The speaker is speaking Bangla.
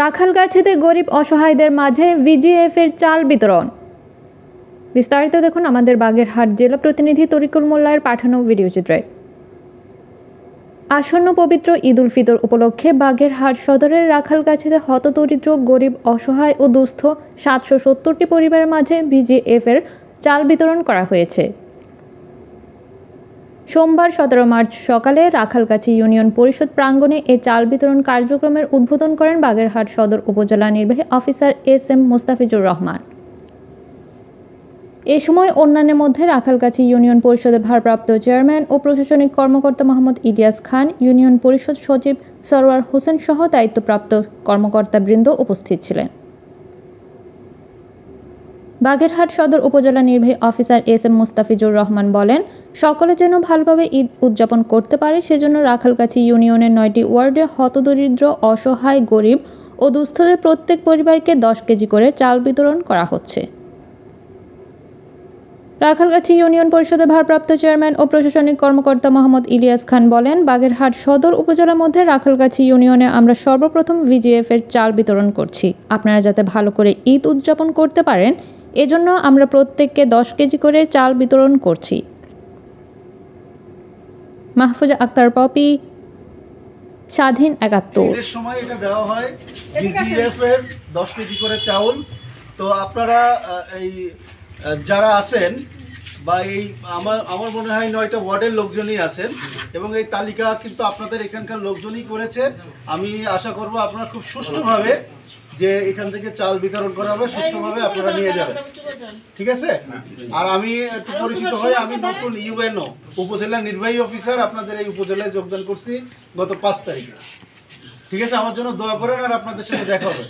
রাখালগাছিতে গরিব অসহায়দের মাঝে ভিজিএফ এর চাল বিতরণ। বিস্তারিত দেখুন আমাদের বাগেরহাট জেলা প্রতিনিধি তরিকুল মোল্লার পাঠানো ভিডিও চিত্রে। আসন্ন পবিত্র ঈদ উল ফিতর উপলক্ষে বাগেরহাট সদরের রাখালগাছিতে হতদরিদ্র, গরিব, অসহায় ও দুস্থ সাতশো সত্তরটি পরিবারের মাঝে ভিজিএফ এর চাল বিতরণ করা হয়েছে। সোমবার সতেরো মার্চ সকালে রাখালগাছি ইউনিয়ন পরিষদ প্রাঙ্গণে এ চাল বিতরণ কার্যক্রমের উদ্বোধন করেন বাগেরহাট সদর উপজেলা নির্বাহী officer S M Mostafizur Rahman. এ সময় অন্যান্যের মধ্যে রাখালগাছি ইউনিয়ন পরিষদের ভারপ্রাপ্ত চেয়ারম্যান ও প্রশাসনিক কর্মকর্তা মোহাম্মদ ইলিয়াস খান, ইউনিয়ন পরিষদ সচিব সরওয়ার হোসেন সহ দায়িত্বপ্রাপ্ত কর্মকর্তাবৃন্দ উপস্থিত ছিলেন। বাগেরহাট সদর উপজেলা নির্বাহী officer S M Mustafizur Rahman বলেন, সকলে যেন ভালোভাবে ঈদ উদযাপন করতে পারে, সেজন্য রাখালগাছি ইউনিয়নের নয়টি ওয়ার্ডে হতদরিদ্র, অসহায়, গরিব ও দুস্থদের প্রত্যেক পরিবারকে দশ কেজি করে চাল বিতরণ করা হচ্ছে। রাখালগাছি ইউনিয়ন পরিষদের ভারপ্রাপ্ত চেয়ারম্যান ও প্রশাসনিক কর্মকর্তা মোহাম্মদ ইলিয়াস খান বলেন, বাগেরহাট সদর উপজেলার মধ্যে রাখালগাছি ইউনিয়নে আমরা সর্বপ্রথম ভিজিএফ এর চাল বিতরণ করছি। আপনারা যাতে ভালো করে ঈদ উদযাপন করতে পারেন এজন্য আমরা প্রত্যেককে দশ কেজি করে চাল বিতরণ করছি। মাহফুজা আক্তার পপি স্বাধীন একাত্তর। সময় এটা দেওয়া হয় এর দশ কেজি করে চাউল। তো আপনারা এই যারা আছেন বা এই আমার আমার মনে হয় নয়টা ওয়ার্ডের লোকজনই আছেন। এবং এই তালিকা কিন্তু আপনাদের এখানকার লোকজনই করেছে আমি আশা করব আপনারা খুব সুষ্ঠুভাবে যে এখান থেকে চাল বিতরণ করা হবে, সুষ্ঠুভাবে আপনারা নিয়ে যাবেন। ঠিক আছে? আর আমি একটু পরিচিত হয়ে আমি নতুন ইউএনও উপজেলা নির্বাহী অফিসার, আপনাদের এই উপজেলায় যোগদান করছি গত পাঁচ তারিখে। ঠিক আছে? আমার জন্য দোয়া করেন আর আপনাদের সাথে দেখা হবে।